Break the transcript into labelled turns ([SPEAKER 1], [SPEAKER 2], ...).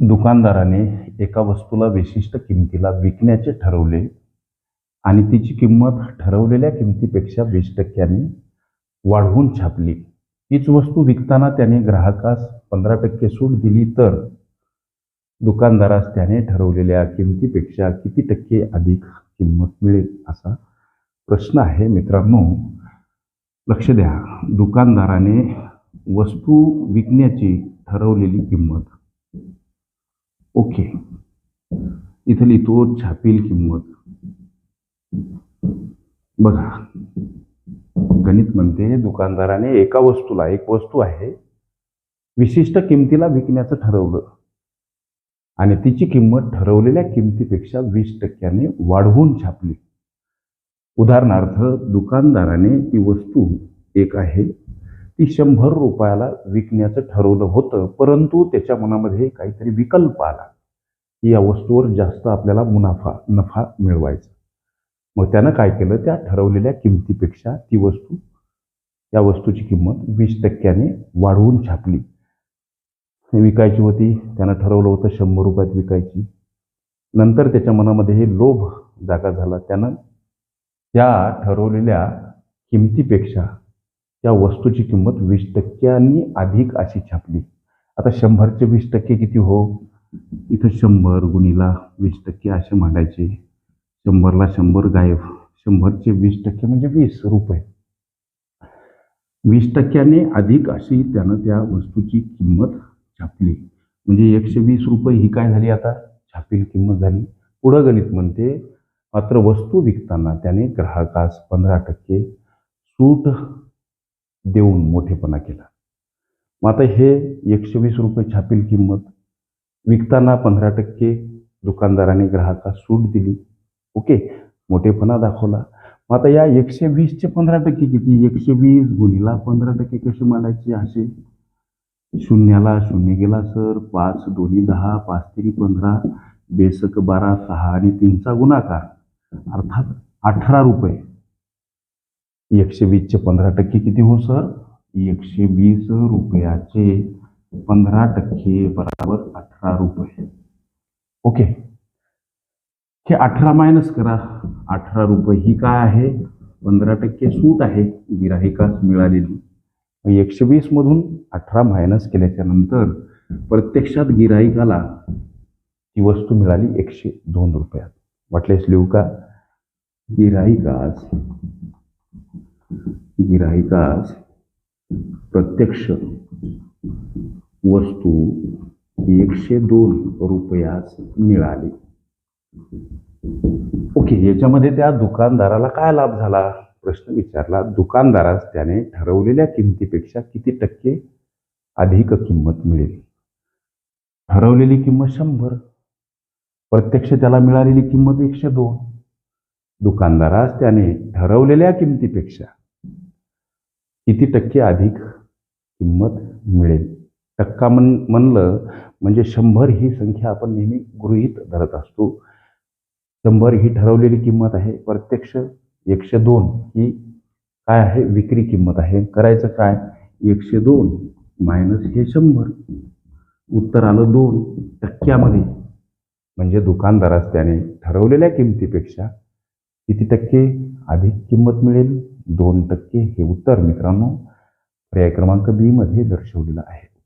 [SPEAKER 1] दुकानदाराने एका वस्तूला विशिष्ट किमतीला विकण्याचे ठरवले आणि तिची किंमत ठरवलेल्या किमतीपेक्षा वीस टक्क्याने वाढवून छापली. तीच वस्तू विकताना त्याने ग्राहकास पंधरा टक्के सूट दिली तर दुकानदारास त्याने ठरवलेल्या किमतीपेक्षा किती टक्के अधिक किंमत मिळेल असा प्रश्न आहे मित्रांनो. लक्ष द्या दुकानदाराने वस्तू विकण्याची ठरवलेली किंमत ओके. इथं लिहितो छापील किंमत. बघा. गणित म्हणते दुकानदाराने एका वस्तूला एक वस्तू आहे विशिष्ट किमतीला विकण्याचं ठरवलं. आणि तिची किंमत ठरवलेल्या किमतीपेक्षा वीस टक्क्याने वाढवून छापली. उदाहरणार्थ दुकानदाराने ती वस्तू एक आहे ती शंभर रुपयाला विकण्याचं ठरवलं होतं परंतु त्याच्या मनामध्ये काहीतरी विकल्प आला. की या वस्तूवर जास्त आपल्याला मुनाफा नफा मिळवायचा. मग त्यानं काय केलं? त्या ठरवलेल्या किमतीपेक्षा ती वस्तू त्या वस्तूची किंमत वीस टक्क्याने वाढवून छापली. विकायची होती. त्यानं ठरवलं होतं शंभर रुपयात विकायची. नंतर त्याच्या मनामध्ये हे लोभ जागा झाला. त्यानं त्या ठरवलेल्या किमतीपेक्षा त्या वस्तूची किंमत वीस टक्क्यांनी अधिक अशी छापली. आता शंभरचे वीस टक्के किती हो? इथं शंभर गुणीला वीस टक्के असे मांडायचे. शंभरला शंभर गायब. शंभरचे वीस टक्के म्हणजे वीस रुपये. वीस टक्क्याने अधिक अशी त्यानं त्या वस्तूची किंमत छापली. म्हणजे एकशे वीस रुपये ही काय झाली आता? छापील किंमत झाली. पुढं गणित म्हणते मात्र वस्तू विकताना त्याने ग्राहकास पंधरा टक्के सूट देऊन मोठेपणा केला. मग आता हे एकशे वीस रुपये छापील किंमत विकताना पंधरा टक्के दुकानदाराने ग्राहकास सूट दिली. ओके मोठेपणा दाखवला. मग आता या एकशे वीसचे पंधरा टक्के किती? एकशे वीस गुणीला पंधरा टक्के कसे मांडायचे असे शून्याला शून्य गेला सर पाच दोन्ही दहा पाच तरी पंधरा बेसक बारा सहा आणि तीनचा गुणाकार. अर्थात अठरा रुपये. एकशे वीसचे पंधरा टक्के किती हो सर? एकशे वीस रुपयाचे. पंधरा टक्के बरोबर अठरा रुपये. ओके. हे अठरा मायनस करा. अठरा रुपये ही काय आहे? पंधरा टक्के सूट आहे. गिराहिकास मिळालेली. एकशे वीस मधून अठरा मायनस केल्याच्यानंतर प्रत्यक्षात गिराहिकाला ती वस्तू मिळाली एकशे दोन रुपयात. वाटलेस लिहू का? गिराहिकास गिराहिकास प्रत्यक्ष वस्तू एकशे दोन रुपयास मिळाली. ओके याच्यामध्ये त्या दुकानदाराला काय लाभ झाला? प्रश्न विचारला. दुकानदारास त्याने ठरवलेल्या किमतीपेक्षा किती टक्के अधिक किंमत मिळेल? ठरवलेली किंमत शंभर. प्रत्यक्ष त्याला मिळालेली किंमत एकशे दोन. दुकानदारास त्याने ठरवलेल्या किमतीपेक्षा किती टक्के अधिक किंमत मिळेल? टक्का म्हण म्हणलं म्हणजे शंभर ही संख्या आपण नेहमी गृहीत धरत असतो. शंभर ही ठरवलेली किंमत आहे. प्रत्यक्ष एकशे दोन ही काय आहे? विक्री किंमत आहे. करायचं काय? एकशे दोन मायनस हे शंभर. उत्तर आलं दोन टक्क्यामध्ये. म्हणजे दुकानदारास त्याने ठरवलेल्या किमतीपेक्षा किती टक्के अधिक किंमत मिळेल? दोन टक्के हे उत्तर मित्रांनो. पर्याय क्रमांक बी मध्ये दर्शवलेलं आहे.